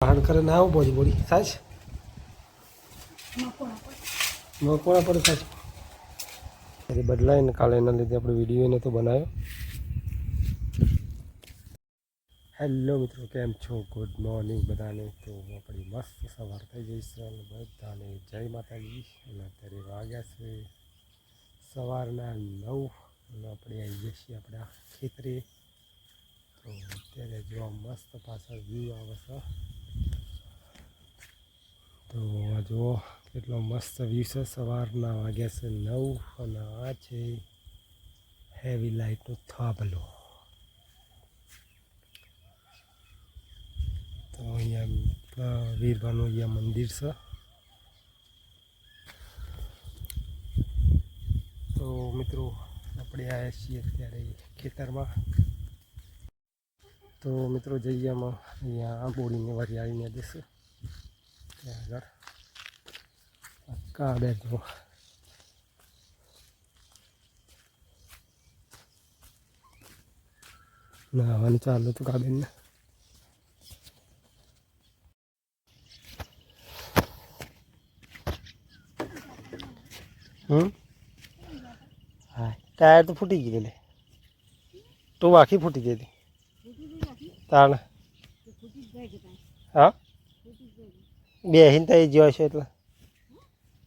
વાહન કરે ના આવું બોડી બોડી સાચ? મકોણા પડે સાચ? અરે બદલાય ને કાલે એના લીધે આપણે વીડિયો એને તો બનાવ્યો. હેલો મિત્રો કેમ છો? ગુડ મોર્નિંગ બધાને. તો આપણી મસ્ત સવાર થઈ ગઈ છે અને બધાને જય માતાજી. અને અત્યારે વાગ્યા છે સવારના નવ અને આપણે આવી છીએ આપણા ખેતરે. તો અત્યારે જોવા મસ્ત પાછળ વ્યૂ આવે છે. તો આ જુઓ, કેટલો મસ્ત વ્યૂ છે. સવારના વાગ્યા છે નવ અને આ છે હેવી લાઇટનો થાંભલો. તો અહીંયા વીરબાનું અહીંયા મંદિર છે. તો મિત્રો, આપણે આવ્યા છીએ અત્યારે ખેતરમાં. તો મિત્રો જઈએ આમાં અહીંયા આ બોડીને વરિયાળીને દેશે ત્યાં આગળ કાબે જો નાવાનું ચાલુ હતું કાબેનને હમ હા ટાયર તો ફૂટી ગઈ પેલે તો આખી ફૂટી ગઈ હતી તાણ. હા? બે હિન તો એ જ્યો છે એટલે.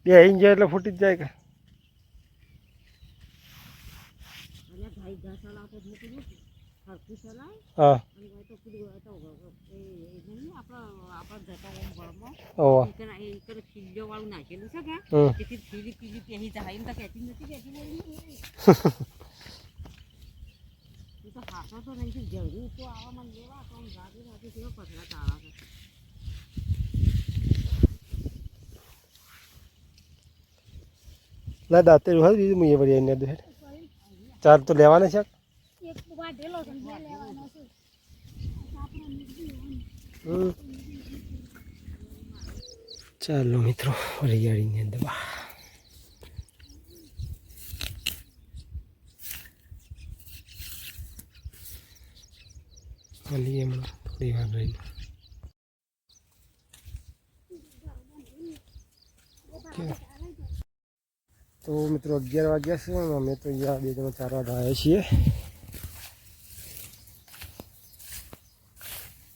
બે હિન જ્યો એટલે ફૂટી જ જાય કે. હા. વાળું નાખેલું છે કે તેથી ફીલી પીલી પહેરી જાય એમ તો કહેતી નથી કહેતી હું તો નહીં ના દાતે હોય બીજું મુએ વળી એને દે. ચાર તો લેવાના છે. હમ. ચાલો મિત્રો વરિયાળીની અંદર મળીએ હમણાં થોડી વાર રહીને ઓકે તો મિત્રો અગિયાર વાગ્યા છે અને અમે તો અહીંયા બે જણા ચાર વાગે આવ્યા છીએ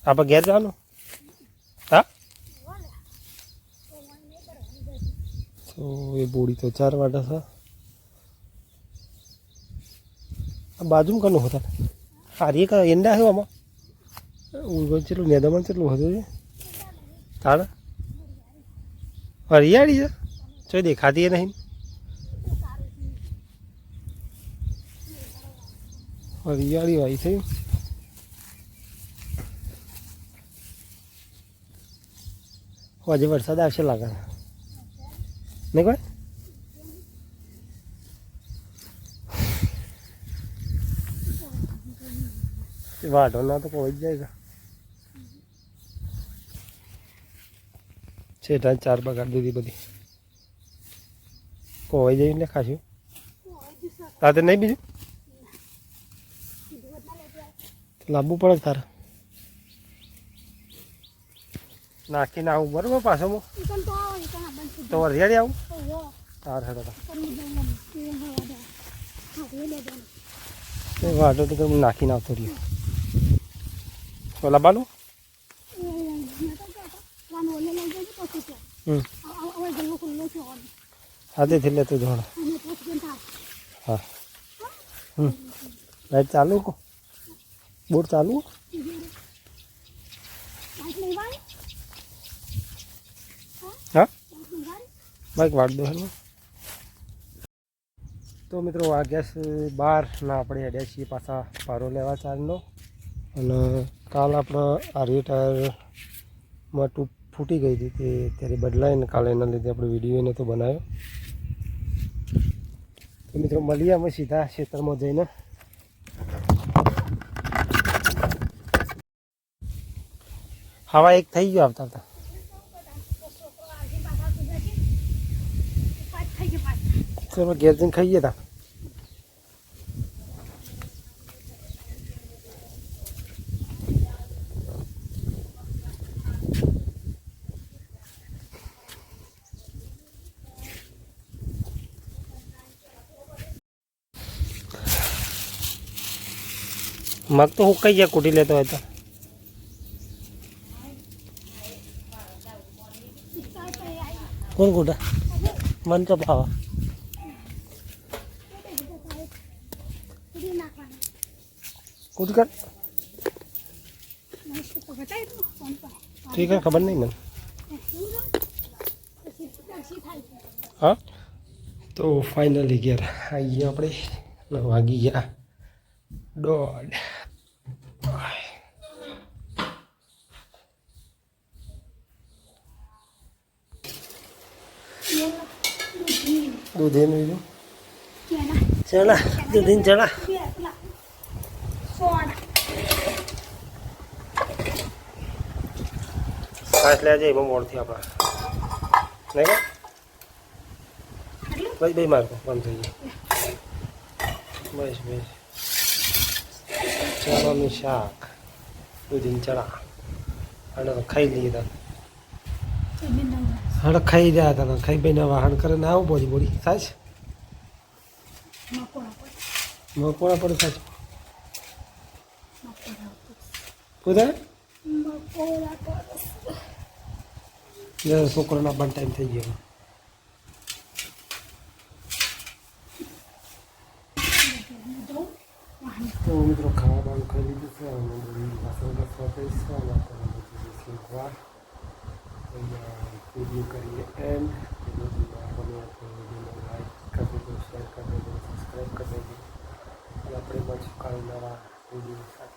આપણે ઘેર જવાનું હા તો એ બોડી તો ચાર વાટા છે આ બાજુમાં કનું હતા હારી કા એંડા છે આમાં ઉલગન ચેટલું નેદામાં ચેટલું હતું છે તારા હરિયાળી છે ચોઈ દેખાતી એ નહીં હરિયાળી વાળી થઈ આજે વરસાદ આવશે લાગે નહીં કોઈ વાઢો ના તો કોઈ જ જાય છેટા ચાર બગાડ દીધી બધી. કોઈ જઈને ખાશું તાતે નહીં બીજું? લાંબુ પડે તારે. નાખીને આવું બરોબર પાછો હું તો હરિયાળી આવું? તાર હેડો વાટો તો હું નાખીને આવતો રહ્યો. તો લાવવાનું હાથેથી લેતું જોડો હા. હમ. લાઈટ ચાલુ કો? બોર ચાલુ? હા? બાઈક વાટ દો હેલો તો મિત્રો વાગ્યા છે બાર ના આપણે અડ્યા છીએ પાછા પારો લેવા ચારનો અને કાલ આપણે આર્ય ટાયરમાં ટૂપ ફૂટી ગઈ હતી તે ત્યારે બદલાઈને કાલે એના લીધે આપણે વીડિયો એને તો બનાવ્યો. તો મિત્રો, મળીએ અમે સીધા ખેતરમાં જઈને. હવા એક થઈ ગયો આવતા આવતા. ચલો, ઘેર જઈને ખાઈએ તા. મગ તો હુકાઈ ગયા કૂટી લેતો હોય તો કોણ કૂટા મન તો ભાવ કૂટી કર ઠીક છે ખબર નહીં મને હા તો ફાઇનલી ઘેર આવી ગયા આપણે અને વાગી ગયા દોઢ દૂધ એનું બીજું? ચણા. દૂધીન ચણા. ખાસ લેવા જઈએ બહુ મોડથી આપણા. નહીં કે? ભાઈ ભાઈ મારતો બંધ થઈ ગયું. બસ બસ. ચણાનું શાક. દૂધીન ચણા. અને ખાઈ લઈએ તા હણ ખાઈ રહ્યા હતા ખાઈ ભાઈ વાહન કરે ને આવું બોલી બોલી સાચ? મકોડા પડે સાચ. પૂછે છોકરાના પણ ટાઈમ થઈ ગયો. તો મિત્રો ખાવા બાવાનું ખાઈ લીધું છે વાસણ ઘસવા જઈશ અને આપણે બધું શીખવા વીડિયો કરીએ એન્ડ વિડીયોને લાઈક કરી દેજો શેર કરી દેજો સબસ્ક્રાઈબ કરી દેજો અને આપણે મળશું કાલે નવા વીડિયો સાથે